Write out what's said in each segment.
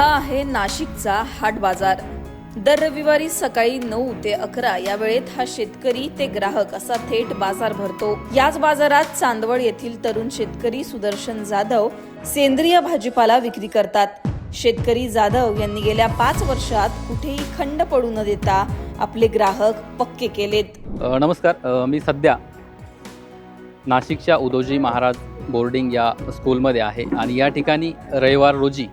हा आहे नाशिकचा हाट बाजार. दर रविवारी सकाळी नऊ ते अकरा या वेळेत हा शेतकरी ते ग्राहक असा थेट बाजार भरतो. याच बाजारात चांदवड येथील तरुण शेतकरी सुदर्शन जाधव सेंद्रिय भाजीपाला विक्री करतात. शेतकरी जाधव यांनी गेल्या पाच वर्षात कुठेही खंड पडू न देता आपले ग्राहक पक्के केलेत. नमस्कार. मी सध्या नाशिकच्या उदोजी महाराज बोर्डिंग या स्कूलमध्ये आहे आणि या ठिकाणी रविवार रोजी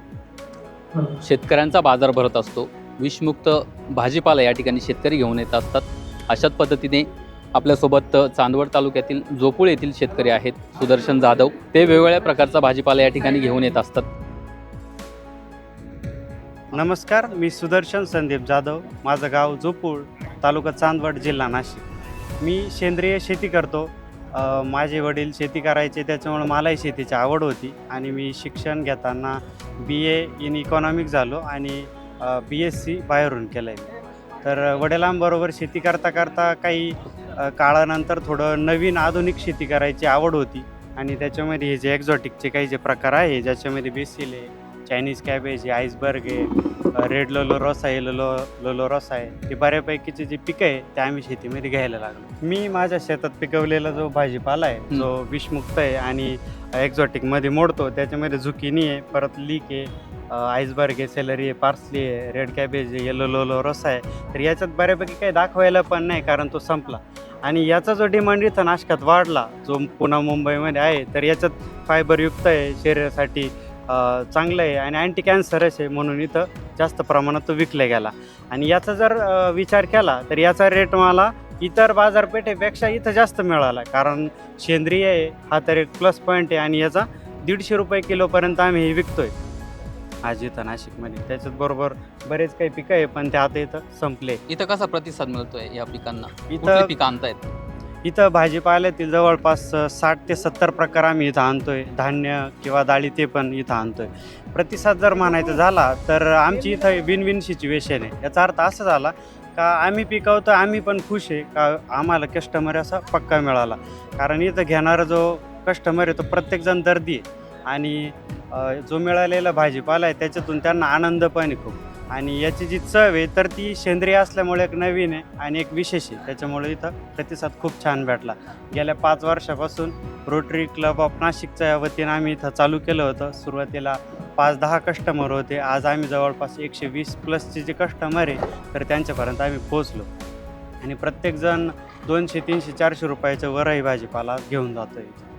शेतकऱ्यांचा बाजार भरत असतो. विषमुक्त भाजीपाला या ठिकाणी शेतकरी घेऊन येत असतात. अशाच पद्धतीने आपल्यासोबत चांदवड तालुक्यातील जोपूळ येथील शेतकरी आहेत सुदर्शन जाधव. ते वेगवेगळ्या प्रकारचा भाजीपाला या ठिकाणी घेऊन येत असतात. नमस्कार मी सुदर्शन संदीप जाधव. माझं गाव जोपूळ तालुका चांदवड जिल्हा नाशिक. मी सेंद्रिय शेती करतो. माझे वडील शेती करायचे त्याच्यामुळे मलाही शेतीची आवड होती आणि मी शिक्षण घेताना बी ए इन इकॉनॉमिक झालो आणि बी एस सी बाहेरून केलं आहे तर वडिलांबरोबर शेती करता करता काही काळानंतर थोडं नवीन आधुनिक शेती करायची आवड होती आणि त्याच्यामध्ये हे जे एक्झॉटिकचे काही जे प्रकार आहे ज्याच्यामध्ये बेसिल आहे चायनीज कॅबेज आहे आईसबर्ग आहे रेड लोलो रस आहे लोलो लोलो रस आहे हे बऱ्यापैकीचे जे पिकं आहे ते आम्ही शेतीमध्ये घ्यायला लागलो. मी माझ्या शेतात पिकवलेला जो भाजीपाला आहे जो विषमुक्त आहे आणि एक्झॉटिकमध्ये मोडतो त्याच्यामध्ये झुकिनी आहे परत लीक आहे आईसबर्ग आहे सेलरी आहे पार्सली आहे रेड कॅबेज आहे येलो लोलो रस आहे. तर याच्यात बऱ्यापैकी काही दाखवायला पण नाही कारण तो संपला. आणि याचा जो डिमांड इथं नाशकात वाढला. जो पुन्हा मुंबईमध्ये आहे तर याच्यात फायबरयुक्त आहे शरीरासाठी चांगलं आहे आणि अँटी कॅन्सरच आहे म्हणून इथं जास्त प्रमाणात तो विकला गेला. आणि याचा जर विचार केला तर याचा रेट मला इतर बाजारपेठेपेक्षा इथं जास्त मिळाला. कारण सेंद्रिय आहे हा तर एक प्लस पॉईंट आहे आणि याचा दीडशे रुपये किलोपर्यंत आम्ही हे विकतोय. आज इथं नाशिकमध्ये. त्याच्यात बरोबर बरेच काही पिकं आहे पण ते आता इथं संपले. इथं कसा प्रतिसाद मिळतोय या पिकांना? इथं पिकं आणतायत? इथं भाजीपाल्यातील जवळपास साठ ते सत्तर प्रकार आम्ही इथं आणतोय. धान्य किंवा डाळी ते पण इथं आणतोय. प्रतिसाद जर म्हणायचा झाला तर आमची इथं विन विन सिच्युएशन आहे. याचा अर्थ असा झाला का आम्ही पिकवतो आम्ही पण खुश आहे का आम्हाला कस्टमर असा पक्का मिळाला. कारण इथं घेणारा जो कस्टमर आहे तो प्रत्येकजण दर्दी आहे. आणि जो मिळालेला भाजीपाला आहे त्याच्यातून त्यांना आनंद पण आहे खूप. आणि याची जी चव आहे तर ती सेंद्रिय असल्यामुळे एक नवीन आहे आणि एक विशेष आहे. त्याच्यामुळे इथं प्रतिसाद खूप छान भेटला. गेल्या पाच वर्षापासून रोटरी क्लब ऑफ नाशिकच्या वतीनं आम्ही इथं चालू केलं होतं. सुरुवातीला पाच दहा कस्टमर होते. आज आम्ही जवळपास एकशे वीस प्लसचे जे कस्टमर आहे तर त्यांच्यापर्यंत आम्ही पोचलो आणि प्रत्येकजण दोनशे तीनशे चारशे रुपयाचं वरही भाजीपाला घेऊन जातो इथं